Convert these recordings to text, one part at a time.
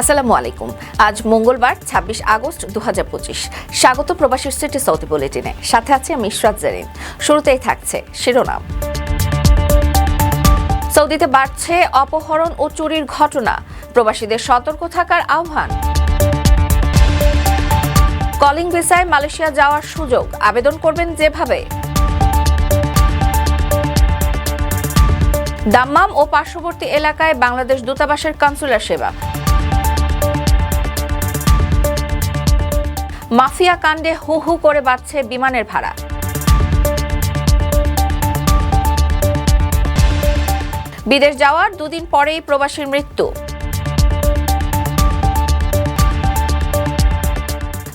আসসালামু আলাইকুম। আজ মঙ্গলবার, ছাব্বিশ আগস্ট দু হাজার পঁচিশ। স্বাগত প্রবাসী সিটি সৌদি বুলেটিনে। সাথে আছে আমি ইশরাত জারিন। শুরুতেই থাকছে শিরোনাম। সৌদিতে বাড়ছে অপহরণ ও চুরির ঘটনা। প্রবাসীদের সতর্ক থাকার আহ্বান। কলিং ভিসায় মালয়েশিয়া যাওয়ার সুযোগ। আবেদন করবেন যেভাবে। দাম্মাম ও পার্শ্ববর্তী এলাকায় বাংলাদেশ দূতাবাসের কনসুলার সেবা। মাফিয়া কাণ্ডে হু হু করে বাড়ছে বিমানের ভাড়া। বিদেশ যাওয়ার দুদিন পরেই প্রবাসীর মৃত্যু।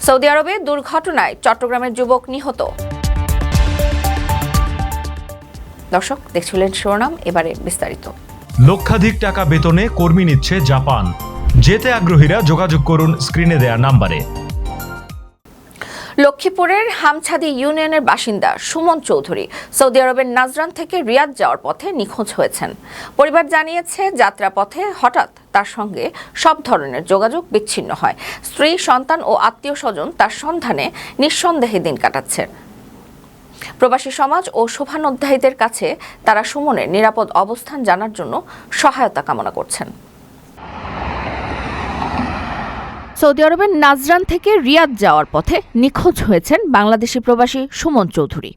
সৌদি আরবে দুর্ঘটনায় চট্টগ্রামের যুবক নিহত। দর্শক, দেখছিলেন শিরোনাম, এবারে বিস্তারিত। লক্ষাধিক টাকা বেতনে কর্মী নিচ্ছে জাপান। যেতে আগ্রহীরা যোগাযোগ করুন স্ক্রিনে দেয়া নাম্বারে। লক্ষ্মীপুরের হামছাদি ইউনিয়নের বাসিন্দা সুমন চৌধুরী সৌদি আরবের নাজরান থেকে রিয়াদ যাওয়ার পথে নিখোঁজ হয়েছেন। পরিবার জানিয়েছে, যাত্রাপথে হঠাৎ তার সঙ্গে সব ধরনের যোগাযোগ বিচ্ছিন্ন হয়। স্ত্রী, সন্তান ও আত্মীয় স্বজন তার সন্ধানে নিঃসন্দেহে দিন কাটাচ্ছেন প্রবাসী সমাজ ও শুভানুধ্যায়ীদের কাছে তারা সুমনের নিরাপদ অবস্থান জানার জন্য সহায়তা কামনা করছেন। সৌদি আরবের নাজরান থেকে রিয়াদ যাওয়ার পথে নিখোঁজ হয়েছেন বাংলাদেশি প্রবাসী সুমন চৌধুরী।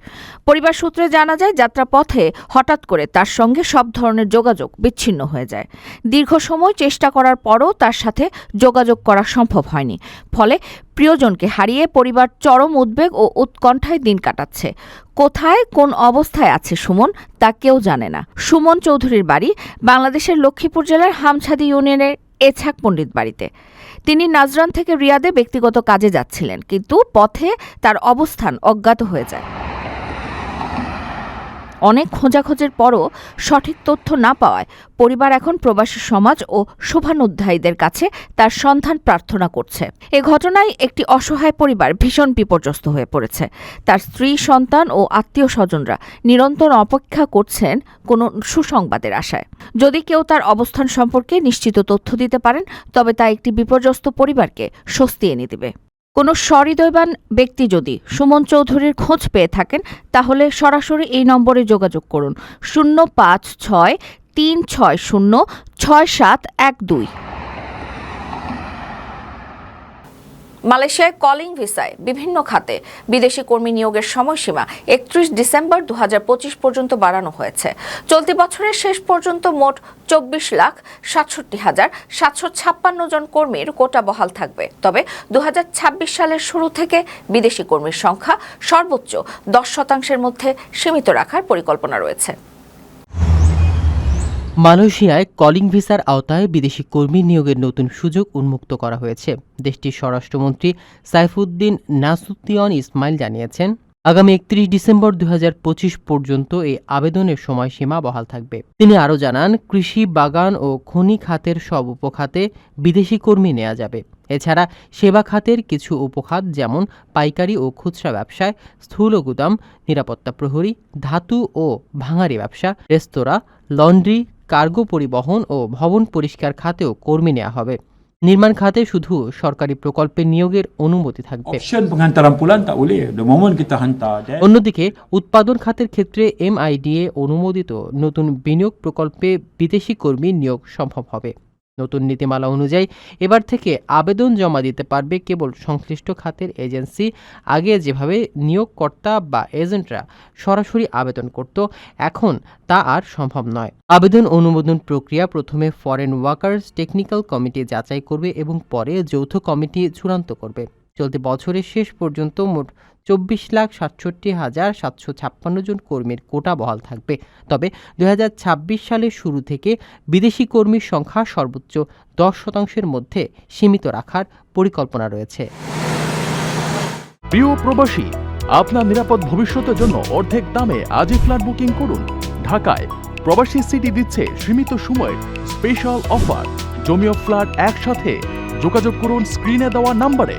পরিবার সূত্রে জানা যায় যাত্রা পথে হঠাৎ করে তার সঙ্গে সব ধরনের যোগাযোগ বিচ্ছিন্ন হয়ে যায়। দীর্ঘ সময় চেষ্টা করার পরও তার সাথে যোগাযোগ করা সম্ভব হয়নি। ফলে প্রিয়জনকে হারিয়ে পরিবার চরম উদ্বেগ ও উৎকণ্ঠায় দিন কাটাচ্ছে। কোথায়, কোন অবস্থায় আছে সুমন, তা কেউ জানে না। সুমন চৌধুরীর বাড়ি বাংলাদেশের লক্ষ্মীপুর জেলার হামছাদি ইউনিয়নের এছাক পণ্ডিত বাড়িতে। তিনি নাজরান থেকে রিয়াদে ব্যক্তিগত কাজে যাচ্ছিলেন, কিন্তু পথে তার অবস্থান অজ্ঞাত হয়ে যায়। অনেক খোঁজাখোঁজের পরও সঠিক তথ্য না পাওয়ায় পরিবার এখন প্রবাসী সমাজ ও শুভানুধ্যায়ীদের কাছে তার সন্ধান প্রার্থনা করছে। এ ঘটনায় একটি অসহায় পরিবার ভীষণ বিপর্যস্ত হয়ে পড়েছে। তার স্ত্রী, সন্তান ও আত্মীয় স্বজনরা নিরন্তর অপেক্ষা করছেন কোনো সুসংবাদের আশায়। যদি কেউ তার অবস্থান সম্পর্কে নিশ্চিত তথ্য দিতে পারেন, তবে তা একটি বিপর্যস্ত পরিবারকে স্বস্তি এনে দেবে। কোনো সহৃদয়বান ব্যক্তি যদি সুমন চৌধুরীর খোঁজ পেয়ে থাকেন, তাহলে সরাসরি এই নম্বরে যোগাযোগ করুন। শূন্য পাঁচ ছয় তিন ছয় শূন্য ছয় সাত এক দুই। মালয়েশিয়ায় কলিং ভিসায় বিভিন্ন খাতে বিদেশি কর্মী নিয়োগের সময়সীমা একত্রিশ ডিসেম্বর দু হাজার পঁচিশ পর্যন্ত বাড়ানো হয়েছে। চলতি বছরের শেষ পর্যন্ত মোট চব্বিশ লাখ সাতষট্টি হাজার সাতশো ছাপ্পান্ন জন কর্মীর কোটা বহাল থাকবে। তবে দু হাজার ছাব্বিশ সালের শুরু থেকে বিদেশি কর্মীর সংখ্যা সর্বোচ্চ দশ শতাংশের মধ্যে সীমিত রাখার পরিকল্পনা রয়েছে। মালয়েশিয়ায় কলিং ভিসার আওতায় বিদেশি কর্মী নিয়োগের নতুন সুযোগ উন্মুক্ত করা হয়েছে। দেশটির স্বরাষ্ট্রমন্ত্রী সাইফুদ্দিন নাসুত্তিয়ন ইসমাইল জানিয়েছেন, আগামী একত্রিশ ডিসেম্বর দু হাজার পঁচিশ পর্যন্ত এই আবেদনের সময়সীমা বহাল থাকবে। তিনি আরও জানান, কৃষি বাগান ও খনি খাতের সব উপখাতে বিদেশি কর্মী নেওয়া যাবে। এছাড়া সেবা খাতের কিছু উপখাত যেমন পাইকারি ও খুচরা ব্যবসায়, স্থূল গুদাম, নিরাপত্তা প্রহরী, ধাতু ও ভাঙারি ব্যবসা, রেস্তোরাঁ, লন্ড্রি কার্গো পরিবহন ও ভবন পরিষ্কার খাতেও কর্মী নেওয়া হবে। নির্মাণ খাতে শুধু সরকারি প্রকল্পে নিয়োগের অনুমতি থাকবে। অন্যদিকে উৎপাদন খাতের ক্ষেত্রে এমআইডিএ অনুমোদিত নতুন বিনিয়োগ প্রকল্পে বিদেশি কর্মী নিয়োগ সম্ভব হবে। নতুন নীতিমালা অনুযায়ী এবার থেকে আবেদন জমা দিতে পারবে কেবল সংশ্লিষ্ট খাতের এজেন্সি। আগে যেভাবে নিয়োগকর্তা বা এজেন্টরা সরাসরি আবেদন করত, এখন তা আর সম্ভব নয়। আবেদন অনুমোদন প্রক্রিয়া প্রথমে ফরেন ওয়ার্কার্স টেকনিক্যাল কমিটি যাচাই করবে এবং পরে যৌথ কমিটি চূড়ান্ত করবে। চলতি বছরের শেষ পর্যন্ত মোট চব্বিশ লাখ সাতষট্টি হাজার সাতশো ছাপ্পান্ন জন কর্মীর কোটা বহাল থাকবে। তবে দুই সালের শুরু থেকে বিদেশি কর্মীর সংখ্যা সর্বোচ্চ দশ শতাংশের মধ্যে সীমিত রাখার পরিকল্পনা রয়েছে। প্রিয় প্রবাসী, আপনার নিরাপদ ভবিষ্যতের জন্য অর্ধেক দামে আজই ফ্ল্যাট বুকিং করুন। ঢাকায় প্রবাসী সিটি দিচ্ছে সীমিত সময়ের স্পেশাল অফার। জমিও ফ্ল্যাট একসাথে। যোগাযোগ করুন স্ক্রিনে দেওয়া নাম্বারে।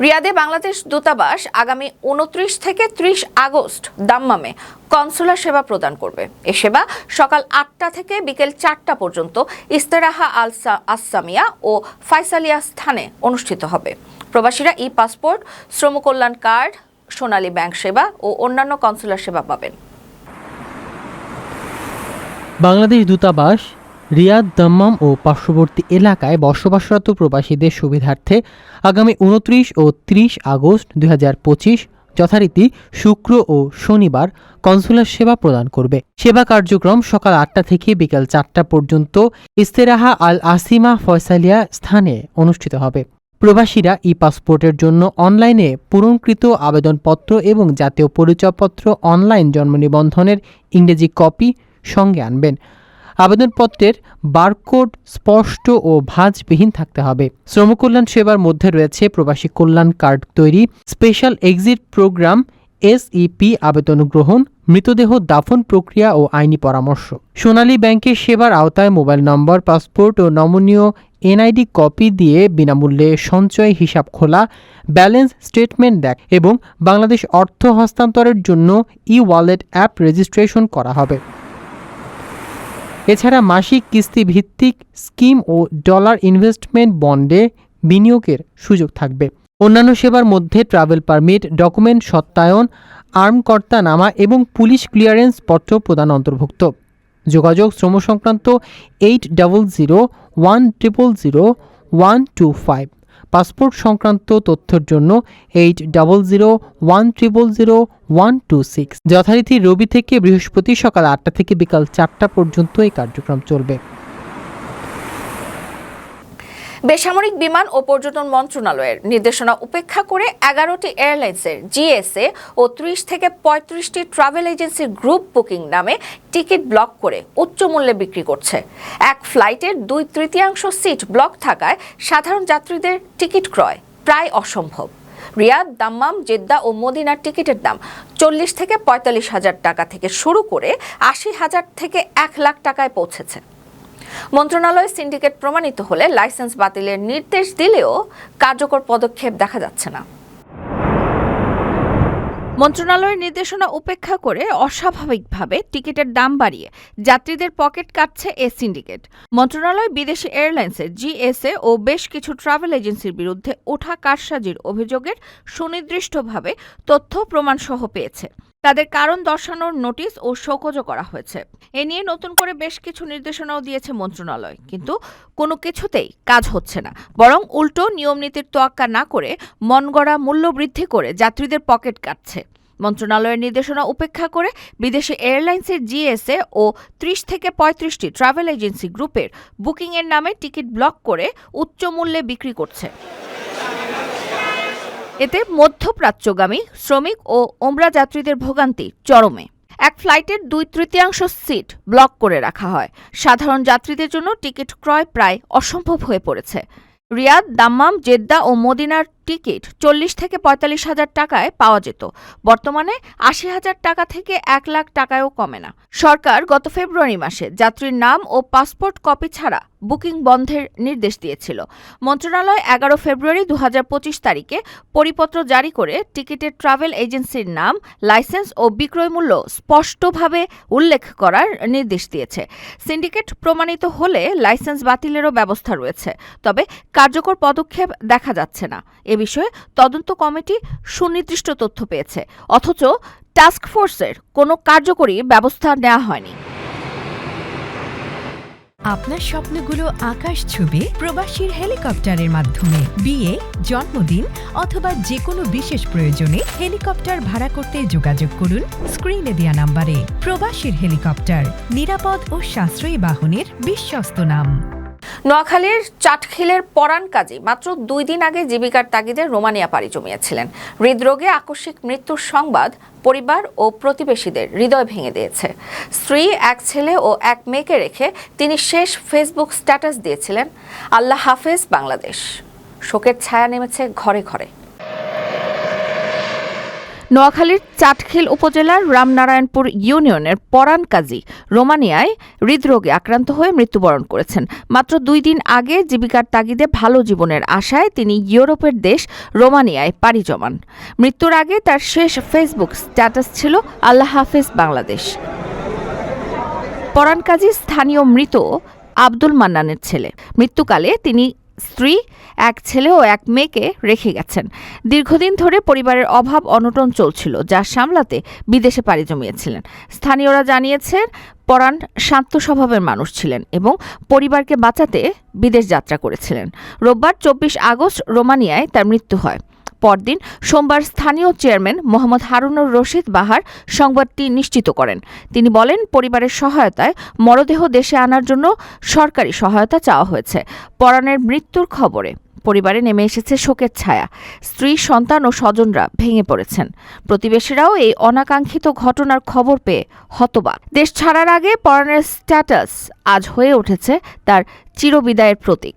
রিয়াদে বাংলাদেশ দূতাবাস আগামী উনত্রিশ থেকে ত্রিশ আগস্ট দাম্মামে কনসুলার সেবা প্রদান করবে। এ সেবা সকাল আটটা থেকে বিকেল চারটা পর্যন্ত ইস্তেরাহা আল সা- আসামিয়া ও ফাইসালিয়া স্থানে অনুষ্ঠিত হবে। প্রবাসীরা ই পাসপোর্ট শ্রমকল্যাণ কার্ড, সোনালী ব্যাংক সেবা ও অন্যান্য কনসুলার সেবা পাবেন। বাংলাদেশ দূতাবাস রিয়াদ দম্মাম ও পার্শ্ববর্তী এলাকায় বসবাসরত প্রবাসীদের সুবিধার্থে আগামী উনত্রিশ ও ত্রিশ আগস্ট দুই হাজার পঁচিশ যথারীতি শুক্র ও শনিবার কনসুলার সেবা প্রদান করবে। সেবা কার্যক্রম সকাল আটটা থেকে বিকাল চারটা পর্যন্ত ইস্তেরাহা আল আসিমা ফয়সালিয়া স্থানে অনুষ্ঠিত হবে। প্রবাসীরা ই পাসপোর্টের জন্য অনলাইনে পূরণকৃত আবেদনপত্র এবং জাতীয় পরিচয়পত্র অনলাইন জন্ম নিবন্ধনের ইংরেজি কপি সঙ্গে আনবেন। আবেদনপত্রের বারকোড স্পষ্ট ও ভাঁজবিহীন থাকতে হবে। শ্রমকল্যাণ সেবার মধ্যে রয়েছে প্রবাসী কল্যাণ কার্ড তৈরি, স্পেশাল এক্সিট প্রোগ্রাম, এসইপি আবেদন গ্রহণ, মৃতদেহ দাফন প্রক্রিয়া ও আইনি পরামর্শ। সোনালী ব্যাংকের সেবার আওতায় মোবাইল নম্বর, পাসপোর্ট ও নমনীয় এনআইডি কপি দিয়ে বিনামূল্যে সঞ্চয় হিসাব খোলা, ব্যালেন্স স্টেটমেন্ট দেখ এবং বাংলাদেশ অর্থ হস্তান্তরের জন্য ই ওয়ালেট অ্যাপ রেজিস্ট্রেশন করা হবে। এছাড়া মাসিক কিস্তি ভিত্তিক স্কিম ও ডলার ইনভেস্টমেন্ট বন্ডে বিনিয়োগের সুযোগ থাকবে। অন্যান্য সেবার মধ্যে ট্রাভেল পারমিট, ডকুমেন্ট সত্যায়ন, আর্মকর্তা নামা এবং পুলিশ ক্লিয়ারেন্স পত্র প্রদান অন্তর্ভুক্ত। যোগাযোগ শ্রম সংক্রান্ত eight double zero one triple zero one two five. Passport সংক্রান্ত তথ্যের জন্য eight double zero one triple zero one two six যথারীতি রবি থেকে বৃহস্পতি সকাল আটটা থেকে বিকাল চারটা পর্যন্ত এই কার্যক্রম চলবে। বেসামরিক বিমান ও পর্যটন মন্ত্রণালয়ের নির্দেশনা উপেক্ষা করে এগারোটি এয়ারলাইন্সের জিএসএ ও ত্রিশ থেকে পঁয়ত্রিশটি ট্রাভেল এজেন্সির গ্রুপ বুকিং নামে টিকিট ব্লক করে উচ্চ মূল্যে বিক্রি করছে। এক ফ্লাইটের দুই তৃতীয়াংশ সিট ব্লক থাকায় সাধারণ যাত্রীদের টিকিট ক্রয় প্রায় অসম্ভব। রিয়াদ, দাম্মাম, জেদ্দা ও মদিনার টিকিটের দাম চল্লিশ থেকে পঁয়তাল্লিশ হাজার টাকা থেকে শুরু করে আশি হাজার থেকে এক লাখ টাকায় পৌঁছেছে। মন্ত্রণালয় সিন্ডিকেট প্রমাণিত হলে লাইসেন্স বাতিলের নির্দেশ দিলেও কার্যকর পদক্ষেপ দেখা যাচ্ছে না। মন্ত্রণালয়ের নির্দেশনা উপেক্ষা করে অস্বাভাবিকভাবে টিকিটের দাম বাড়িয়ে যাত্রীদের পকেট কাটছে এ সিন্ডিকেট। মন্ত্রণালয় বিদেশি এয়ারলাইন্সের জিএসএ ও বেশ কিছু ট্রাভেল এজেন্সির বিরুদ্ধে ওঠা কারসাজির অভিযোগের সুনির্দিষ্টভাবে তথ্য প্রমাণসহ পেয়েছে। তাদের কারণ দর্শানোর নোটিশ ও শোকজও করা হয়েছে। এ নিয়ে নতুন করে বেশ কিছু নির্দেশনাও দিয়েছে মন্ত্রণালয়। কিন্তু কোনো কিছুতেই কাজ হচ্ছে না। বরং উল্টো নিয়মনীতির তোয়াক্কা না করে মনগড়া মূল্য বৃদ্ধি করে যাত্রীদের পকেট কাটছে। মন্ত্রণালয়ের নির্দেশনা উপেক্ষা করে বিদেশি এয়ারলাইন্সের জিএসএ ও ত্রিশ থেকে পঁয়ত্রিশটি ট্রাভেল এজেন্সি গ্রুপের বুকিংয়ের নামে টিকিট ব্লক করে উচ্চ মূল্যে বিক্রি করছে। এতে মধ্যপ্রাচ্যগামী শ্রমিক ও ওমরা যাত্রীদের ভোগান্তি চরমে। এক ফ্লাইটের দুই তৃতীয়াংশ সিট ব্লক করে রাখা হয়। সাধারণ যাত্রীদের জন্য টিকিট ক্রয় প্রায় অসম্ভব হয়ে পড়েছে। রিয়াদ দাম্মাম, জেদ্দা ও মদিনার টিকিট চল্লিশ থেকে পঁয়তাল্লিশ হাজার টাকায় পাওয়া যেত। বর্তমানে আশি হাজার টাকা থেকে এক লাখ টাকায়ও কমে না। সরকার গত ফেব্রুয়ারি মাসে যাত্রীর নাম ও পাসপোর্ট কপি ছাড়া বুকিং বন্ধের নির্দেশ দিয়েছিল। মন্ত্রণালয় এগারো ফেব্রুয়ারি দু হাজার পঁচিশ তারিখে পরিপত্র জারি করে টিকিটের ট্রাভেল এজেন্সির নাম, লাইসেন্স ও বিক্রয় মূল্য স্পষ্টভাবে উল্লেখ করার নির্দেশ দিয়েছে। সিন্ডিকেট প্রমাণিত হলে লাইসেন্স বাতিলেরও ব্যবস্থা রয়েছে, তবে কার্যকর পদক্ষেপ দেখা যাচ্ছে না। এ বিষয়ে তদন্ত কমিটি সুনির্দিষ্ট তথ্য পেয়েছে। অথচ টাস্ক ফোর্সের কোনো কার্যকরী ব্যবস্থা নেওয়া হয়নি। আপনার স্বপ্নগুলো আকাশ ছবি প্রবাসীর হেলিকপ্টারের মাধ্যমে। বিয়ে, জন্মদিন অথবা যে কোনো বিশেষ প্রয়োজনে হেলিকপ্টার ভাড়া করতে যোগাযোগ করুন স্ক্রিনে দেয়া নাম্বারে। প্রবাসীর হেলিকপ্টার নিরাপদ ও সাশ্রয়ী বাহনের বিশ্বস্ত নাম। নোয়াখালীর চাটখিলের পরাণ কাজী মাত্র দুই দিন আগে জীবিকার তাগিদে রোমানিয়া পাড়ি জমিয়েছিলেন। হৃদরোগে আকস্মিক মৃত্যুর সংবাদ পরিবার ও প্রতিবেশীদের হৃদয় ভেঙে দিয়েছে। স্ত্রী, এক ছেলে ও এক মেয়েকে রেখে তিনি শেষ ফেসবুক স্ট্যাটাস দিয়েছিলেন। আল্লাহ হাফেজ বাংলাদেশ। শোকের ছায়া নেমেছে ঘরে ঘরে। নোয়াখালীর চাটখিল উপজেলার রামনারায়ণপুর ইউনিয়নের পরান কাজী রোমানিয়ায় হৃদরোগে আক্রান্ত হয়ে মৃত্যুবরণ করেছেন। মাত্র দুই দিন আগে জীবিকার তাগিদে ভালো জীবনের আশায় তিনি ইউরোপের দেশ রোমানিয়ায় পাড়ি জমান। মৃত্যুর আগে তার শেষ ফেসবুক স্ট্যাটাস ছিল, আল্লাহ হাফেজ বাংলাদেশ। পরান কাজী স্থানীয় মৃত আব্দুল মান্নানের ছেলে। মৃত্যুকালে তিনি স্ত্রী, এক ছেলে ও এক মেয়েকে রেখে গেছেন। দীর্ঘদিন ধরে পরিবারের অভাব অনটন চলছিল, যা সামলাতে বিদেশে পাড়ি জমিয়েছিলেন। স্থানীয়রা জানিয়েছেন, পরাণ শান্ত স্বভাবের মানুষ ছিলেন এবং পরিবারকে বাঁচাতে বিদেশ যাত্রা করেছিলেন। রোববার চব্বিশ আগস্ট রোমানিয়ায় তার মৃত্যু হয়। পরদিন সোমবার স্থানীয় চেয়ারম্যান মোহাম্মদ হারুনুর রশিদ বাহার সংবাদটি নিশ্চিত করেন। তিনি বলেন, পরিবারের সহায়তায় মরদেহ দেশে আনার জন্য সরকারি সহায়তা চাওয়া হয়েছে। পরাণের মৃত্যুর খবরে পরিবারে নেমে এসেছে শোকের ছায়া। স্ত্রী, সন্তান ও স্বজনরা ভেঙে পড়েছেন। প্রতিবেশীরাও এই অনাকাঙ্ক্ষিত ঘটনার খবর পেয়ে হতবাক। দেশ ছাড়ার আগে পরাণের স্ট্যাটাস আজ হয়ে উঠেছে তার চিরবিদায়ের প্রতীক।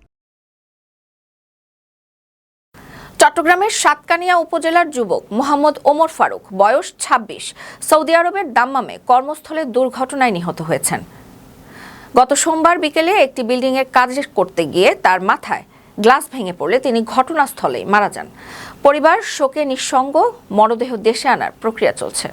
চট্টগ্রামের সাতকানিয়া উপজেলার যুবক মোহাম্মদ ওমর ফারুক, বয়স ২৬ সৌদি আরবের দাম্মামে কর্মস্থলে দুর্ঘটনায় নিহত হয়েছেন। গত সোমবার বিকেলে একটি বিল্ডিংয়ের কাজ করতে গিয়ে তার মাথায় গ্লাস ভেঙে পড়লে তিনি ঘটনাস্থলেই মারা যান। পরিবার শোকে নিঃসঙ্গ, মরদেহ দেশে আনার প্রক্রিয়া চলছে।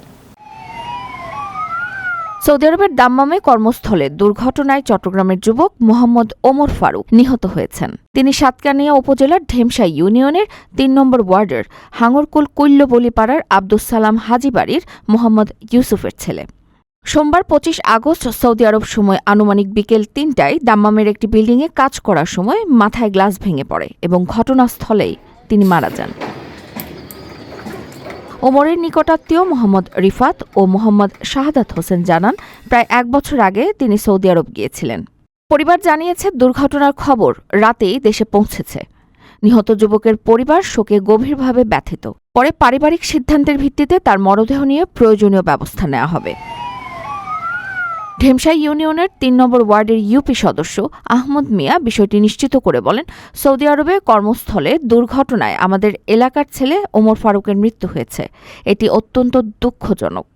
সৌদি আরবের দাম্মামে কর্মস্থলে দুর্ঘটনায় চট্টগ্রামের যুবক মোহাম্মদ ওমর ফারুক নিহত হয়েছেন। তিনি সাতকানিয়া উপজেলার ঢেমসা ইউনিয়নের তিন নম্বর ওয়ার্ডের হাঙরকুল কৈল্যবলিপাড়ার আব্দুস সালাম হাজি বাড়ির মোহাম্মদ ইউসুফের ছেলে। সোমবার পঁচিশ আগস্ট সৌদি আরব সময় আনুমানিক বিকেল তিনটায় দাম্মামের একটি বিল্ডিংয়ে কাজ করার সময় মাথায় গ্লাস ভেঙে পড়ে এবং ঘটনাস্থলেই তিনি মারা যান। ওমরের নিকটাত্মীয় মোহাম্মদ রিফাত ও মোহাম্মদ শাহাদাত হোসেন জানান, প্রায় এক বছর আগে তিনি সৌদি আরব গিয়েছিলেন। পরিবার জানিয়েছে, দুর্ঘটনার খবর রাতেই দেশে পৌঁছেছে। নিহত যুবকের পরিবার শোকে গভীরভাবে ব্যথিত। পরে পারিবারিক সিদ্ধান্তের ভিত্তিতে তার মরদেহ নিয়ে প্রয়োজনীয় ব্যবস্থা নেওয়া হবে। ঢেমসাই ইউনিয়নের তিন নম্বর ওয়ার্ডের ইউপি সদস্য আহমদ মিয়া বিষয়টি নিশ্চিত করে বলেন, সৌদি আরবে কর্মস্থলে দুর্ঘটনায় আমাদের এলাকার ছেলে ওমর ফারুকের মৃত্যু হয়েছে। এটি অত্যন্ত দুঃখজনক।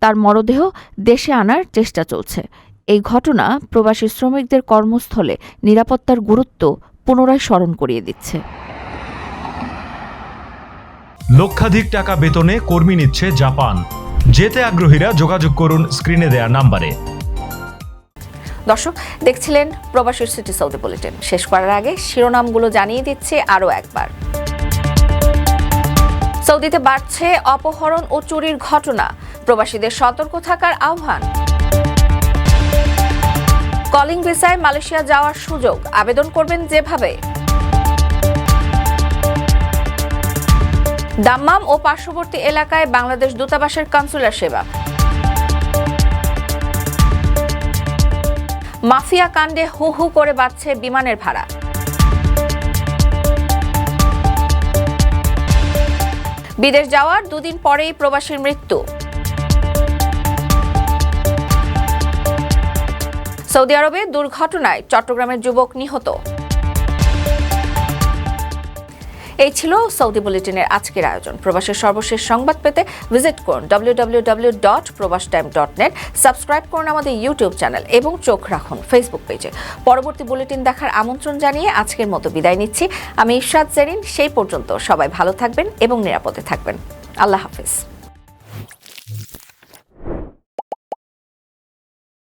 তার মরদেহ দেশে আনার চেষ্টা চলছে। এই ঘটনা প্রবাসী শ্রমিকদের কর্মস্থলে নিরাপত্তার গুরুত্ব পুনরায় স্মরণ করিয়ে দিচ্ছে। লক্ষাধিক টাকা বেতনে কর্মী নিচ্ছে জাপান। যেতে আগ্রহীরা যোগাযোগ করুন স্ক্রিনে দেয়া নাম্বারে। দর্শক, দেখছিলেন প্রবাসীর সিটি সৌদি বুলেটিন। শেষ করার আগে শিরোনামগুলো জানিয়ে দিচ্ছে আরও একবার। সৌদিতে বাড়ছে অপহরণ ও চুরির ঘটনা। প্রবাসীদের সতর্ক থাকার আহ্বান। কলিং ভিসায় মালয়েশিয়া যাওয়ার সুযোগ। আবেদন করবেন যেভাবে। দাম্মাম ও পার্শ্ববর্তী এলাকায় বাংলাদেশ দূতাবাসের কনসুলার সেবা। মাফিয়া কাণ্ডে হু হু করে বাড়ছে বিমানের ভাড়া। বিদেশ যাওয়ার দুদিন পরেই প্রবাসীর মৃত্যু। সৌদি আরবে দুর্ঘটনায় চট্টগ্রামের যুবক নিহত। এই ছিল সৌদি বুলেটিনের আজকের আয়োজন। প্রবাসের সর্বশেষ সংবাদ পেতে ভিজিট করুন www.probaসটাইম.net dot Probash time dot net subscribe করুন আমাদের ইউটিউব চ্যানেল এবং চোখ রাখুন ফেসবুক পেজে পরবর্তী বুলেটিন দেখার আমন্ত্রণ জানিয়ে আজকের মতো বিদায় নিচ্ছি। আমি ঈশ্বাদ জেরিন সেই পর্যন্ত সবাই ভালো থাকবেন এবং নিরাপদে থাকবেন। আল্লাহ হাফিজ।